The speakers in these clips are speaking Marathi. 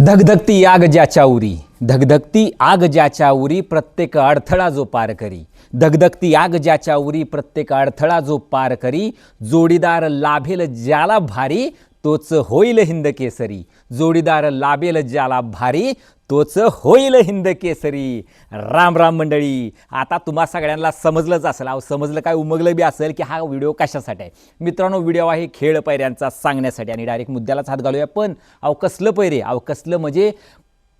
धगधगती आग ज्याच्या उरी धगधगती आग ज्याच्या उरी प्रत्येक अडथळा जो पार करी. धगधगती आग ज्याच्या उरी प्रत्येक अडथळा जो पार करी. जोडीदार लाभेल ज्याला भारी तोच होईल हिंद केसरी. जोडीदार लाभेल ज्याला भारी तोच होईल हिंद केसरी. राम राम मंडळी. आता तुम्हा सगळ्यांना समजलंच असेल. अहो समजलं काय उमगलं बी असेल की हा व्हिडिओ कशासाठी आहे? मित्रांनो व्हिडिओ आहे खेळ पैऱ्यांचा सांगण्यासाठी आणि डायरेक्ट मुद्द्यालाच हात घालूया. पण अहो कसलं पैरे? अहो कसलं म्हणजे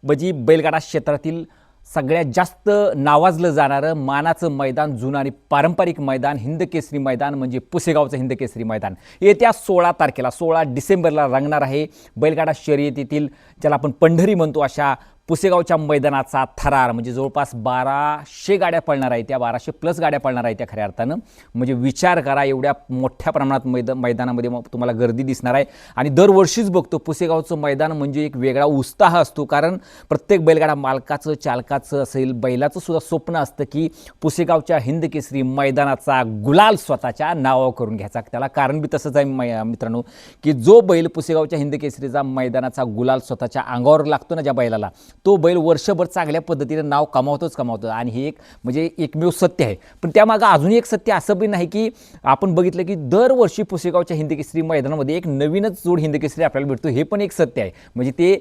म्हणजे बैलगाडा क्षेत्रातील सगळ्यात जास्त नावाजलं जाणारं मानाचं मैदान जुनं आणि पारंपरिक मैदान हिंद केसरी मैदान म्हणजे पुसेगावचं हिंद केसरी मैदान. येत्या सोळा तारखेला सोळा डिसेंबरला रंगणार आहे बैलगाडा शर्यतीतील ज्याला आपण पंढरी म्हणतो अशा पुसेगावच्या मैदानाचा थरार म्हणजे जवळपास बाराशे गाड्या पळणार आहेत त्या बाराशे प्लस गाड्या पळणार आहेत त्या खऱ्या अर्थानं. म्हणजे विचार करा एवढ्या मोठ्या प्रमाणात मैदा मैदानामध्ये मग तुम्हाला गर्दी दिसणार आहे. आणि दरवर्षीच बघतो पुसेगावचं मैदान म्हणजे एक वेगळा उत्साह असतो. कारण प्रत्येक बैलगाडा मालकाचं चालकाचं असेल बैलाचं सुद्धा स्वप्न असतं की पुसेगावच्या हिंद केसरी मैदानाचा गुलाल स्वतःच्या नावावर करून घ्यायचा. त्याला कारण बी तसंच आहे मित्रांनो की जो बैल पुसेगावच्या हिंद केसरीचा मैदानाचा गुलाल स्वतःच्या अंगावर लागतो ना ज्या बैलाला तो बैल वर्षभर चांगल्या पद्धतीने नाव कमावतोच कमावतो. आणि हे एक म्हणजे एकमेव सत्य आहे. पण त्यामागं अजूनही एक सत्य असं पण नाही की आपण बघितलं की दरवर्षी पुसेगावच्या हिंद केसरी मैदानामध्ये एक नवीनच जोड हिंद केसरी आपल्याला भेटतो. हे पण एक सत्य आहे. म्हणजे ते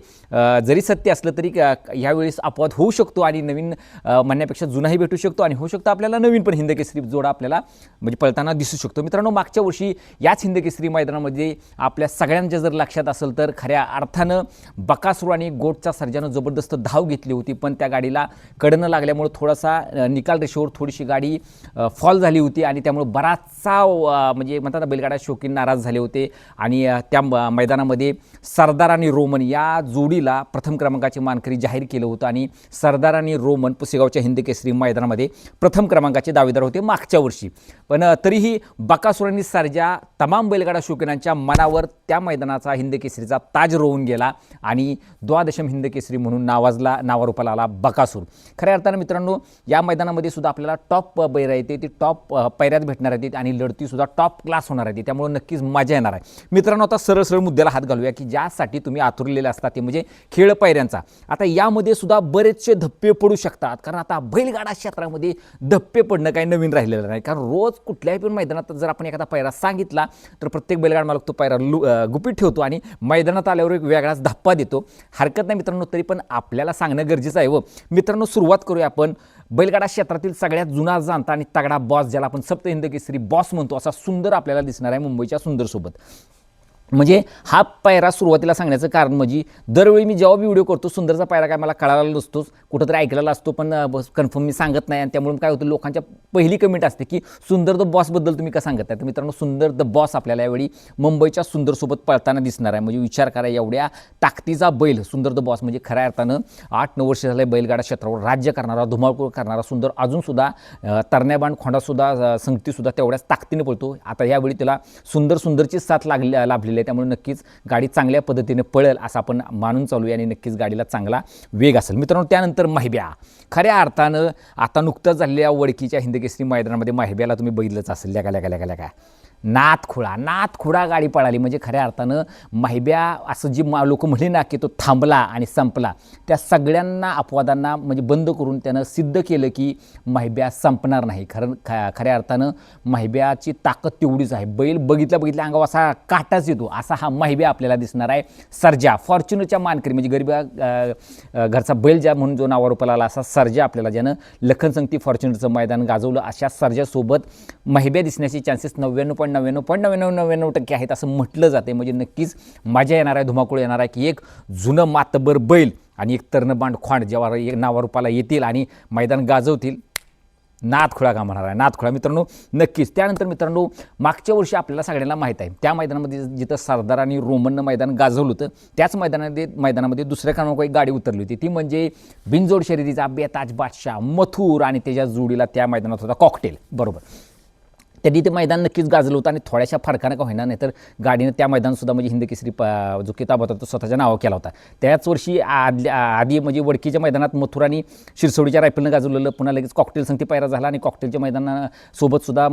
जरी सत्य असलं तरी ह्यावेळेस अपवाद होऊ शकतो आणि नवीन म्हणण्यापेक्षा जुनाही भेटू शकतो आणि होऊ शकतो आपल्याला नवीन पण हिंद केसरी जोडा आपल्याला म्हणजे पळताना दिसू शकतो. मित्रांनो मागच्या वर्षी याच हिंद केसरी मैदानामध्ये आपल्या सगळ्यांच्या जर लक्षात असेल तर खऱ्या अर्थानं बकासूर आणि गोटचा सर्जानं जबरदस्त धाव घेतली होती पण त्या गाडीला कडनं लागल्यामुळं थोडासा निकाल रेषेवर थोडीशी गाडी फॉल झाली होती आणि त्यामुळे बराचसा म्हणजे म्हणतात ना बैलगाडा शौकीन नाराज झाले होते. आणि त्या मैदानामध्ये सरदार आणि रोमन या जोडीला प्रथम क्रमांकाचे मानकरी जाहीर केलं होतं. आणि सरदार आणि रोमन पुसेगावच्या हिंद केसरी मैदानामध्ये प्रथम क्रमांकाचे दावेदार होते मागच्या वर्षी. पण तरीही बकासुरांनी सारज्या सरजा तमाम बैलगाडा शौकीनांच्या मनावर त्या मैदानाचा हिंद केसरीचा ताज रोवून गेला आणि द्वादशम हिंद केसरी म्हणून नावाजला नावारूपाला आला बकासूर. खऱ्या अर्थानं मित्रांनो या मैदानामध्ये सुद्धा आपल्याला टॉप बैर येते ती टॉप पैऱ्यात भेटणार आहेत आणि लढतीसुद्धा टॉप क्लास होणार आहे त्यामुळे नक्कीच मजा येणार आहे. मित्रांनो आता सरळ सरळ मुद्द्याला हात घालूया की ज्यासाठी तुम्ही आतुरलेले असता ते म्हणजे खेळ पैऱ्यांचा. आता यामध्ये सुद्धा बरेचसे धप्पे पडू शकतात कारण आता बैलगाडा क्षेत्रामध्ये धप्पे पडणं काही नवीन राहिलेलं नाही. कारण रोज कुठल्याही पण मैदानात जर आपण एखादा पैरा सांगितला तर प्रत्येक बैलगाड मालक तो पैरा लु गुपीत गुपित ठेवतो आणि मैदानात आल्यावर एक वेगळाच धप्पा देतो. हरकत नाही मित्रांनो तरी पण आपल्याला सांगणं गरजेचं आहे व. मित्रांनो सुरुवात करूया आपण. बैलगाडा क्षेत्रातील सगळ्यात जुना जाणता आणि तगडा बॉस ज्याला आपण सप्त केसरी बॉस म्हणतो असा सुंदर आपल्याला दिसणार आहे मुंबईच्या सुंदरसोबत म्हणजे हा पायरा सुरुवातीला सांगण्याचं कारण म्हणजे दरवेळी मी जेव्हा व्हिडिओ करतो सुंदरचा पायरा काय मला कळाला नसतोच कुठंतरी ऐकलेला असतो पण बस कन्फर्म मी सांगत नाही. आणि त्यामुळे काय होतं लोकांच्या पहिली कमेंट असते की सुंदर द बॉसबद्दल तुम्ही का सांगत आहे तर मित्रांनो सुंदर द बॉस आपल्याला यावेळी मुंबईच्या सुंदरसोबत पळताना दिसणार आहे. म्हणजे विचार करा एवढ्या ताकदीचा बैल सुंदर द बॉस म्हणजे खऱ्या अर्थानं आठ नऊ वर्ष झाले बैलगाडा क्षेत्रावर राज्य करणारा धुमाळकूळ करणारा सुंदर अजूनसुद्धा तरण्याबाण खोंडासुद्धा संगतीसुद्धा तेवढ्याच ताकदीने पळतो. आता यावेळी त्याला सुंदर सुंदरची साथ लागली लाभलेली आहे त्यामुळे नक्कीच गाडी चांगल्या पद्धतीने पळेल असं आपण मानून चालू आणि नक्कीच गाडीला चांगला वेग असेल. मित्रांनो त्यानंतर माहिब्या. खऱ्या अर्थानं आता नुकतंच झालेल्या वडकीच्या हिंदकेसरी मैदानामध्ये माहिब्याला तुम्ही बघितलंच असेल. लेका लेका लेका लेका. नाथखुळा नाथखुळा गाडी पळाली. म्हणजे खऱ्या अर्थानं माहिब्या असं जी मा लोक म्हणले ना की तो थांबला आणि संपला त्या सगळ्यांना अपवादांना म्हणजे बंद करून त्यानं सिद्ध केलं की माहिब्या संपणार नाही. खरं ख खऱ्या अर्थानं माहिब्याची ताकद तेवढीच आहे. बैल बघितल्या बघितल्या अंगावर असा काटाच येतो. असा हा माहिब्या आपल्याला दिसणार आहे. सर्जा फॉर्च्युनरच्या मानकरी म्हणजे गरिबा घरचा बैल ज्या म्हणून जो नावारूपाला आला असा सर्जा आपल्याला ज्यानं लखन संगती फॉर्च्युनरचं मैदान गाजवलं अशा सर्जासोबत माहिब्या दिसण्याचे चान्सेस नव्याण्णव पॉईंट नव्याण्णव पॉईंट नव्याण्णव नव्याण्णव टक्के आहेत असं म्हटलं जाते. म्हणजे नक्कीच मजा येणार आहे धुमाकूळ येणार आहे की एक जुनं मातबर बैल आणि एक तरणबांड खोंड जेव्हा एक नावारूपाला येतील आणि मैदान गाजवतील नाथखुळा का म्हणणार आहे नाथखुळा मित्रांनो नक्कीच. त्यानंतर मित्रांनो मागच्या वर्षी आपल्याला सगळ्यांना माहीत आहे त्या मैदानामध्ये जिथं सरदार आणि रोमननं मैदान गाजवलं होतं त्याच मैदानामध्ये मैदानामध्ये दुसऱ्या क्रमांक एक गाडी उतरली होती. ती म्हणजे बिनजोड शर्यतीचा बेताज बादशाह मथुर आणि त्याच्या जोडीला त्या मैदानात होता कॉकटेल बरोबर. त्यांनी ते मैदान नक्कीच गाजलं होतं आणि थोड्याशा फरकानं का होईना नाही तर गाडीनं त्या मैदानसुद्धा म्हणजे हिंद केसरी प जो किताब होता तो स्वतःच्या नावावर केला होता. त्याच वर्षी आदल्या आधी म्हणजे वडकीच्या मैदानात मथुरानी शिरसोडीच्या रायफलनं गाजवलेलं पुन्हा लगेच कॉकटेल संगती पायरा झाला आणि कॉकटेलच्या मैदानासोबतसुद्धा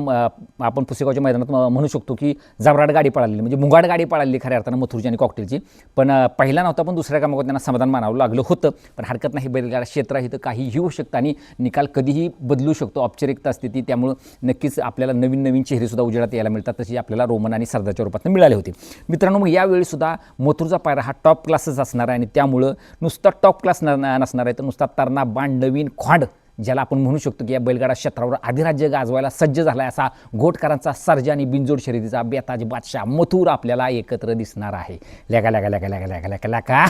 आपण पुसेगावच्या मैदानात म- म्हणू शकतो की जबराट गाडी पळालेली म्हणजे मुंगाड गाडी पळालेली खऱ्या अर्थानं मथुरची आणि कॉकटेलची पण पहिला नव्हता पण दुसऱ्या कामावर त्यांना समाधान मानावं लागलं होतं. पण हरकत नाही बैलगाडा क्षेत्र आहे तर काहीही होऊ शकतं आणि निकाल कधीही बदलू शकतो. औपचारिकता असते ती त्यामुळं नक्कीच आपल्याला नवीन नवीन चेहरेसुद्धा उजेडात यायला मिळतात तशी आपल्याला रोमन आणि सरदाच्या रूपात मिळाले होते मित्रांनो मग यावेळीसुद्धा मथुरचा पायरा हा टॉप क्लासच असणार आहे आणि त्यामुळं नुसता टॉप क्लास नसणार आहे तर नुसता तरणा बाण नवीन ख्वाड ज्याला आपण म्हणू शकतो की या बैलगाडा क्षेत्रावर अधिराज्य गाजवायला सज्ज झाला आहे असा घोटकरांचा सर्जा आणि बिनजोड शर्यतीचा बेताज बादशाह मथुर आपल्याला एकत्र दिसणार आहे लेगा लेगा लेगा लेगा लेगा लेगा लेका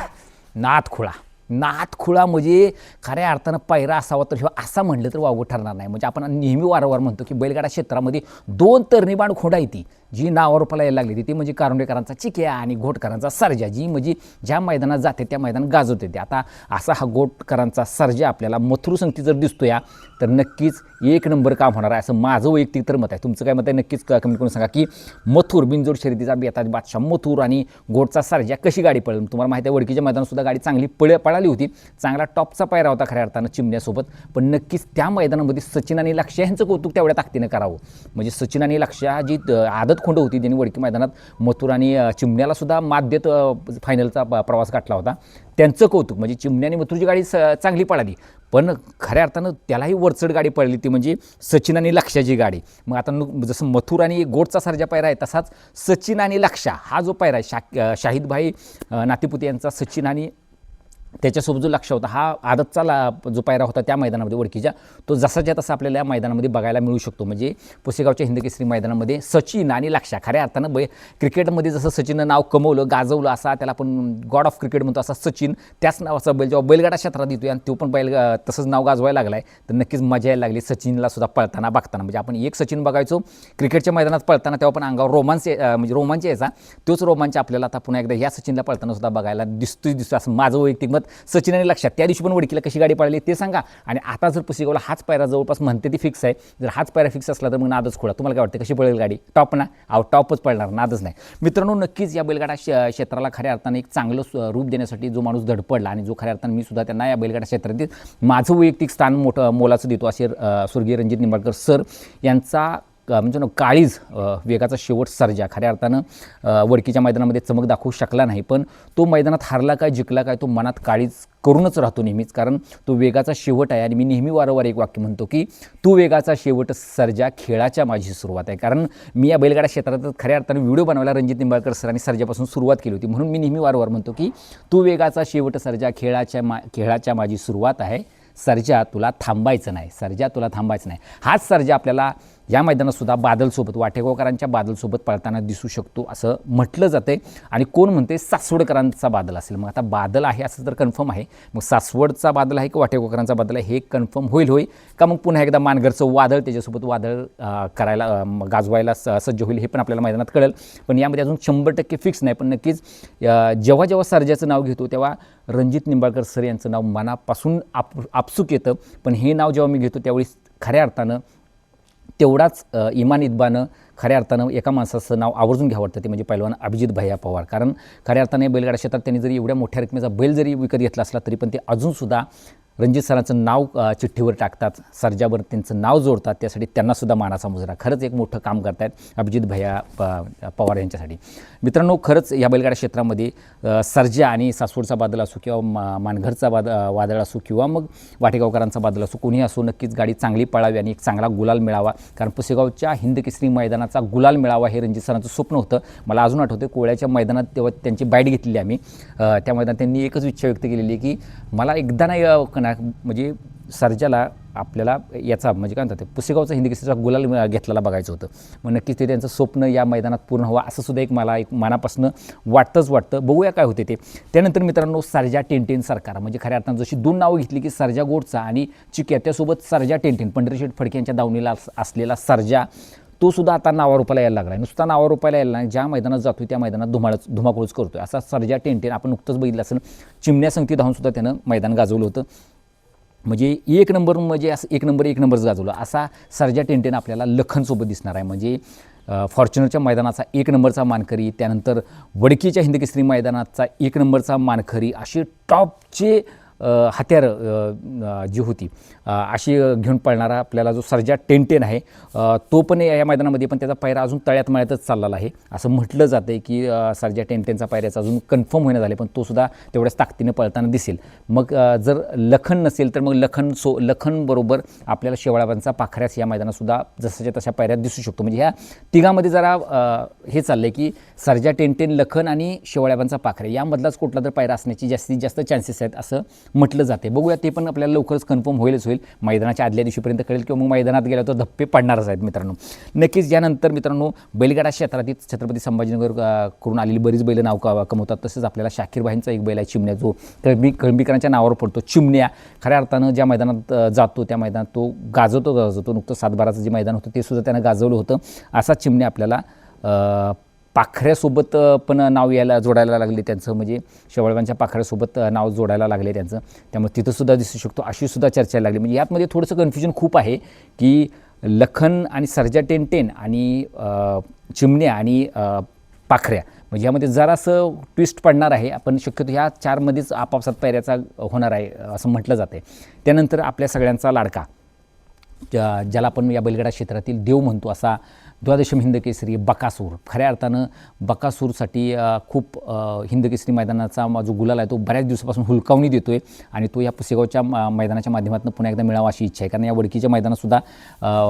नाथ खुळा नाथ खुळा म्हणजे खऱ्या अर्थानं पायरा असावा तर ह्यो असा म्हणलं तर वावू ठरणार नाही. म्हणजे आपण नेहमी वारंवार म्हणतो की बैलगाडा क्षेत्रामध्ये दोन तरणीबाण खोंड आहे जी नावावर यायला लागली ती म्हणजे कारुंडेकरांचा चिक्या आणि घोटकरांचा सर्जा जी म्हणजे ज्या मैदानात जाते त्या मैदान गाजवते ते. आता असा हा घोटकरांचा सर्जा आपल्याला मथुर संगती जर दिसतो या तर नक्कीच एक नंबर काम होणार आहे. असं माझं वैयक्तिक तर मत आहे. तुमचं काय मत आहे? नक्कीच कमेंट करून सांगा की मथुर बिनजोड शर्यतीचा बेताज बादशाह मथुर आणि घोटचा सर्जा कशी गाडी पळेल? तुम्हाला माहिती आहे वडकीच्या मैदानात सुद्धा गाडी चांगली पळ पळाली होती. चांगला टॉपचा पायरा होता खऱ्या अर्थानं चिमण्यासोबत. पण नक्कीच त्या मैदानामध्ये सचिन आणि लक्ष यांचं कौतुक तेवढ्या ताकदीनं करावं. म्हणजे सचिन आणि लक्ष जी आदत खोंड होती त्यांनी वडकी मैदानात मथुर आणि चिमण्याला सुद्धा मात देत फायनलचा प्रवास गाठला होता. त्यांचं कौतुक म्हणजे चिमण्या आणि मथुरची गाडी स चांगली पळाली. पण खऱ्या अर्थानं त्यालाही वरचढ गाडी पडली ती म्हणजे सचिन आणि लक्षाची गाडी. मग आता जसं मथुर आणि गोडचा सारजा पायरा आहे तसाच सचिन आणि लक्षा हा जो पायरा आहे शा अ, शाहिदभाई नातेपुते यांचा सचिन आणि त्याच्यासोबत जो लक्ष होता हा आदतचा ला जो पायरा होता त्या मैदानामध्ये ओळखीच्या तो जसाच्या तसा आपल्याला या मैदानामध्ये बघायला मिळू शकतो. म्हणजे पुसेगावच्या हिंदकेसरी मैदानामध्ये सचिन आणि लक्षा खऱ्या अर्थानं बै क्रिकेटमध्ये जसं सचिननं नाव कमवलं गाजवलं असा त्याला आपण गॉड ऑफ क्रिकेट म्हणतो असा सचिन त्याच नावाचा बैल जेव्हा बैलगाडा क्षेत्रात येतो आणि तो पण बैल तसंच नाव गाजवायला लागला आहे तर नक्कीच मजा यायला लागली सचिनला सुद्धा पळताना बघताना. म्हणजे आपण एक सचिन बघायचो क्रिकेटच्या मैदानात पळताना तेव्हा पण अंगावर रोमांच म्हणजे रोमांच यायचा. तोच रोमांच आपल्याला आता पुन्हा एकदा या सचिनला पळताना सुद्धा बघायला दिसतोय दिसतो असं माझं वैयक्तिक मत सचिन आणि लक्षात. त्या दिवशी पण वडकीला कशी गाडी पळाली ते सांगा. आणि आता जर पुसेगावला हाच पायरा जवळपास म्हणते ती फिक्स आहे. जर हाच पायरा फिक्स असला तर मग नादच खोळा. तुम्हाला काय वाटतं कशी पळेल गाडी? टॉप ना? अहो टॉपच पळणार नादच नाही. मित्रांनो नक्कीच या बैलगाडा क्षेत्राला खऱ्या अर्थाने एक चांगलं स्व- रूप देण्यासाठी जो माणूस धडपडला आणि जो खऱ्या अर्थाने मी सुद्धा त्यांना या बैलगाडा क्षेत्रातील माझं वैयक्तिक स्थान मोठं मोलाचं देतो असे स्वर्गीय रणजित निंबाळकर सर यांचा म्हणजे ना काळीज वेगाचा शेवट सर्जा. खऱ्या अर्थानं वडकीच्या मैदानामध्ये चमक दाखवू शकला नाही पण तो मैदानात हारला काय जिंकला काय तो मनात काळीज करूनच राहतो नेहमीच कारण तो वेगाचा शेवट आहे. आणि मी नेहमी वारंवार एक वाक्य म्हणतो की तू वेगाचा शेवट सर्जा खेळाच्या माझी सुरुवात आहे. कारण मी या बैलगाडा क्षेत्रात खऱ्या अर्थानं व्हिडिओ बनवायला रणजित निंबाळकर सरांनी सर्जापासून सुरुवात केली होती. म्हणून मी नेहमी वारंवार म्हणतो की तू वेगाचा शेवट सर्जा खेळाच्या मा खेळाच्या माझी सुरुवात आहे. सर्जा तुला थांबायचं नाही. सर्जा तुला थांबायचं नाही. हाच सर्जा आपल्याला या मैदानात सुद्धा बादलसोबत वाटेगावकरांच्या बादलसोबत पळताना दिसू शकतो असं म्हटलं जाते आणि कोण म्हणते सासवडकरांचा बादल असेल. मग आता बादल आहे असं तर कन्फर्म आहे. मग सासवडचा बादल आहे की वाटेगावकरांचा बादल आहे हे कन्फर्म होईल होईल का मग पुन्हा एकदा मानगरचं वादळ त्याच्यासोबत वादळ करायला गाजवायला स सज्ज होईल हे पण आपल्याला मैदानात कळेल. पण यामध्ये अजून शंभर टक्के फिक्स नाही. पण नक्कीच जेव्हा जेव्हा सर्जाचं नाव घेतो तेव्हा रणजित निंबाळकर सर यांचं नाव मनापासून आप आपसूक येतं. पण हे नाव जेव्हा मी घेतो त्यावेळी खऱ्या अर्थानं तेवढाच इमान इदबानं खऱ्या अर्थानं एका माणसाचं नाव आवर्जून घ्यावं वाटतं ते म्हणजे पैलवान अभिजित भैया पवार. कारण खऱ्या अर्थाने बैलगाडा क्षेत्रात त्यांनी जरी एवढ्या मोठ्या रकमेचा बैल जरी विकत घेतला असला तरी पण ते अजूनसुद्धा रणजित सरांचं नाव चिठ्ठीवर टाकतात सर्जावर त्यांचं नाव जोडतात त्यासाठी त्यांनासुद्धा मानाचा मुजरा. खरंच एक मोठं काम करतायत अभिजित भैया प पवार यांच्यासाठी. मित्रांनो खरंच या बैलगाडा क्षेत्रामध्ये अ, सर्जा आणि सासवडचा बादल असो किंवा मा मानघरचा बाद वादळ असो किंवा मग वाटेगावकरांचा बादल असो कोणीही असो नक्कीच गाडी चांगली पळावी आणि एक चांगला गुलाल मिळावा. कारण पुसेगावच्या हिंद केसरी मैदानाचा गुलाल मिळावा हे रणजित सरांचं स्वप्न होतं. मला अजून आठवतं कोळ्याच्या मैदानात तेव्हा त्यांची बाईट घेतलेली आम्ही. त्या मैदानात त्यांनी एकच इच्छा व्यक्त केलेली की मला एकदा नाही ना म्हणजे सर्जाला आपल्याला याचा म्हणजे काय म्हणतात पुसेगावचा हिंदी केसरीचा गुलाल घेतलेला बघायचं होतं. मग नक्कीच ते त्यांचं स्वप्न या मैदानात पूर्ण हवं असं सुद्धा एक मला एक मनापासून वाटतंच वाटतं. बघूया काय होते ते. त्यानंतर मित्रांनो सर्जा टेंटेन सरकार. म्हणजे खऱ्या अर्थानं जशी दोन नावं घेतली की सर्जा गोडचा आणि चिक्या त्यासोबत सर्जा टेंटेन. पंढरीशेठ फडके यांच्या दावणीला असलेला सर्जा तो सुद्धा आता नावारूपाला यायला लागला आहे नुसता नावारूपाला यायला नाही ज्या मैदानात जातो त्या मैदानात धुमाळच धुमाकूळच करतोय. असा सर्जा टेंटेन आपण नुकतंच बघितलं असेल. चिमण्या संगती धावून सुद्धा त्यानं मैदान गाजवलं होतं. म्हणजे एक नंबर म्हणजे असं एक नंबर एक नंबरच गाजवलं असा सर्जा टेंटेन आपल्याला लखनसोबत दिसणार आहे. म्हणजे फॉर्च्युनरच्या मैदानाचा एक नंबरचा मानकरी त्यानंतर वडकीच्या हिंदकेसरी मैदानाचा एक नंबरचा मानकरी असे टॉपचे हत्यार जी होती. अशी घेऊन पळणारा आपल्याला जो सर्जा टेंटेन आहे तो पण या या मैदानामध्ये पण त्याचा पायरा अजून तळ्यात मळ्यातच चाललेला आहे. असं म्हटलं जातं आहे की सर्जा टेंटेनचा पायऱ्याचा अजून कन्फर्म होईना झाले पण तो सुद्धा तेवढ्याच ताकदीनं पळताना दिसेल. मग जर लखन नसेल तर मग लखन सो लखनबरोबर आपल्याला शेवाळाबांचा पाखऱ्यास या मैदानातसुद्धा जसाच्या तशा पायऱ्यात दिसू शकतो. म्हणजे ह्या तिघामध्ये जरा हे चाललं आहे की सर्जा टेंटेन लखन आणि शेवाळ्याबांचा पाखरे यामधलाच कुठला तर पायरा असण्याची जास्तीत जास्त चान्सेस आहेत असं म्हटलं जाते. बघूया ते पण आपल्याला लवकरच कन्फर्म होईलच होईल. मैदानाच्या आदल्या दिवशीपर्यंत कळेल किंवा मग मैदानात गेल्यावर तर धप्पे पडणारच आहेत मित्रांनो. नक्कीच यानंतर मित्रांनो बैलगाडा क्षेत्रातील छत्रपती संभाजीनगर करून आलेली बरीच बैल नाव क- कमवतात. तसंच आपल्याला शाकीरबाईंचा एक बैल आहे चिमण्या. जो कळंबी कळंबीकरांच्या नावावर पडतो चिमण्या. खऱ्या अर्थानं ज्या मैदानात जातो त्या मैदानात तो गाजवतो गाजवतो. नुकतं सातबाराचं जे मैदान होतं ते सुद्धा त्यानं गाजवलं होतं. असा चिमण्या आपल्याला पाखऱ्यासोबत पण नाव यायला जोडायला लागले त्यांचं. म्हणजे शेवळगांच्या पाखऱ्यासोबत नाव जोडायला लागले त्यांचं. त्यामुळे तिथंसुद्धा दिसू शकतो अशीसुद्धा चर्चा लागली. म्हणजे यातमध्ये थोडंसं कन्फ्युजन खूप आहे की लखन आणि सर्जा टेन टेन आणि चिमण्या आणि पाखऱ्या. म्हणजे यामध्ये जरासं ट्विस्ट पडणार आहे. आपण शक्यतो ह्या चारमध्येच आपापसात पायऱ्याचा होणार आहे असं म्हटलं जातं आहे त्यानंतर आपल्या सगळ्यांचा लाडका ज्या ज्याला आपण या बैलगडा क्षेत्रातील देव म्हणतो असा द्वादशम हिंदकेसरी बकासूर. खऱ्या अर्थानं बकासूरसाठी खूप हिंदकेसरी मैदानाचा जो गुलाल आहे तो बऱ्याच दिवसापासून हुलकावणी देतो आहे आणि तो या पुसेगावच्या मैदानाच्या माध्यमातून पुन्हा एकदा मिळावा अशी इच्छा आहे. कारण या वडकीच्या मैदानातसुद्धा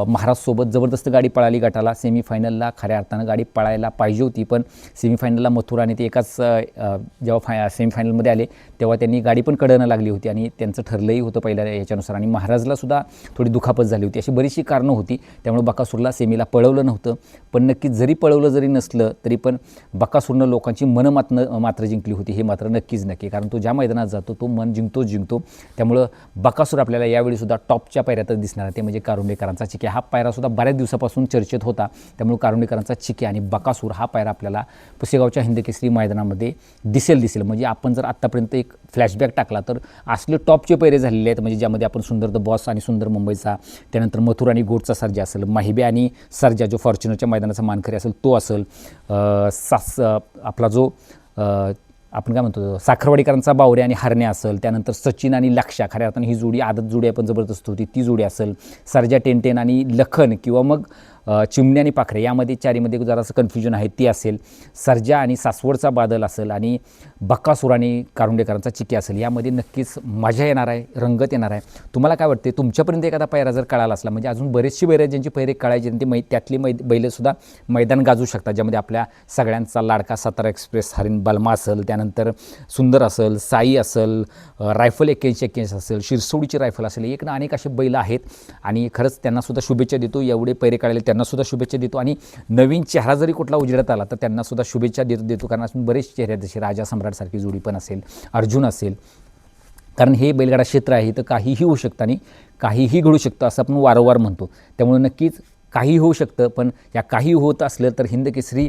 महाराष्ट्रसोबत महाराजसोबत जबरदस्त गाडी पळाली गटाला सेमीफायनलला खऱ्या अर्थानं गाडी पळायला पाहिजे होती पण सेमीफायनलला मथुरा आणि ते एकाच जेव्हा फाय सेमीफायनलमध्ये आले तेव्हा त्यांनी गाडी पण कडणं लागली होती आणि त्यांचं ठरलंही होतं पहिल्या याच्यानुसार. आणि महाराजलासुद्धा थोडी दुखापत झाली होती. अशी बरीचशी कारणं होती. त्यामुळे बकासूरला सेमीला पळवलं नव्हतं. पण नक्की जरी पळवलं जरी नसलं तरी पण बकासूरनं लोकांची मनं मात्र मात्र जिंकली होती. हे मात्र नक्कीच नक्की. कारण तो ज्या मैदानात जातो तो मन जिंकतोच जिंकतो. त्यामुळं बकासूर आपल्याला यावेळीसुद्धा टॉपच्या पायऱ्यातच दिसणार आहे. ते म्हणजे कारुंडेकरांचा चिके हा पायरासुद्धा बऱ्याच दिवसापासून चर्चेत होता. त्यामुळे कारुंडेकरांचा चिके आणि बकासूर हा पायरा आपल्याला पुसेगावच्या हिंदकेसरी मैदानामध्ये दिसेल दिसेल. म्हणजे आपण जर आत्तापर्यंत एक फ्लॅशबॅक टाकला तर असले टॉपचे पैरे झालेले आहेत. म्हणजे ज्यामध्ये आपण सुंदर द बॉस आणि सुंदर मुंबईचा त्यानंतर मथुर आणि गोडचा सर्जा असेल माहिबे आणि सर्जा जो फॉर्च्युनरच्या मैदानाचा मानकरी असेल तो असेल सास आपला जो आपण काय म्हणतो साखरवाडीकरांचा बावरे आणि हरण्या असेल त्यानंतर सचिन आणि लक्षा खऱ्या अर्थानं ही जोडी आदत जोडी आपण जबरदस्त होती ती जोडी असेल सरजा टेन आणि लखन किंवा मग चिमण्या आणि पाखरे यामध्ये चारीमध्ये जरासं कन्फ्युजन आहे ती असेल. सर्जा आणि सासवडचा बादल असेल आणि बक्कासूर आणि कारुंडेकरांचा चिके असेल. यामध्ये नक्कीच मजा येणार आहे रंगत येणार आहे. तुम्हाला काय वाटते तुमच्यापर्यंत एखादा पैरा जर कळाला असला म्हणजे अजून बरेचशी बैर ज्यांची पैरे कळायची त्यांनी ते मै त्यातली मै बैलंसुद्धा मैदान गाजू शकतात ज्यामध्ये आपल्या सगळ्यांचा लाडका सातारा एक्सप्रेस हरिण बलमा असेल त्यानंतर सुंदर असेल साई असेल रायफल एक्क्याऐंशी एक्क्याऐंशी असेल शिरसोडीची रायफल असेल एक ना अनेक असे बैल आहेत. आणि खरंच त्यांनासुद्धा शुभेच्छा देतो एवढे पैरे काढायला त्यांनासुद्धा शुभेच्छा देतो. आणि नवीन चेहरा जरी कुठला उजेडात आला तर त्यांनासुद्धा शुभेच्छा देतो देतो. कारण अजून बरेच चेहरे आहेत जसे राजा सम्राटसारखी जोडी पण असेल अर्जुन असेल. कारण हे बैलगाडा क्षेत्र आहे तर काहीही होऊ शकतं आणि काहीही घडू शकतं असं आपण वारंवार म्हणतो. त्यामुळे नक्कीच काही होऊ शकतं पण या काही होत असलं तर हिंदकेसरी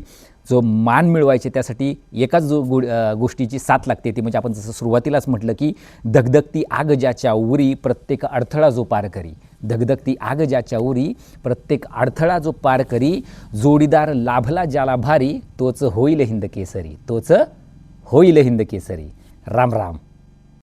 जो मान मिळवायचे त्यासाठी एकाच जो गो गोष्टीची साथ लागते. ती म्हणजे आपण जसं सुरुवातीलाच म्हटलं की धगधगती आग ज्याच्या उरी प्रत्येक अडथळा जो पार करी. धगधगती आग ज्याच्या उरी प्रत्येक अडथळा जो पार करी जोडीदार लाभला ज्याला भारी तोच होईल हिंद केसरी. तोच होईल हिंद केसरी. राम राम.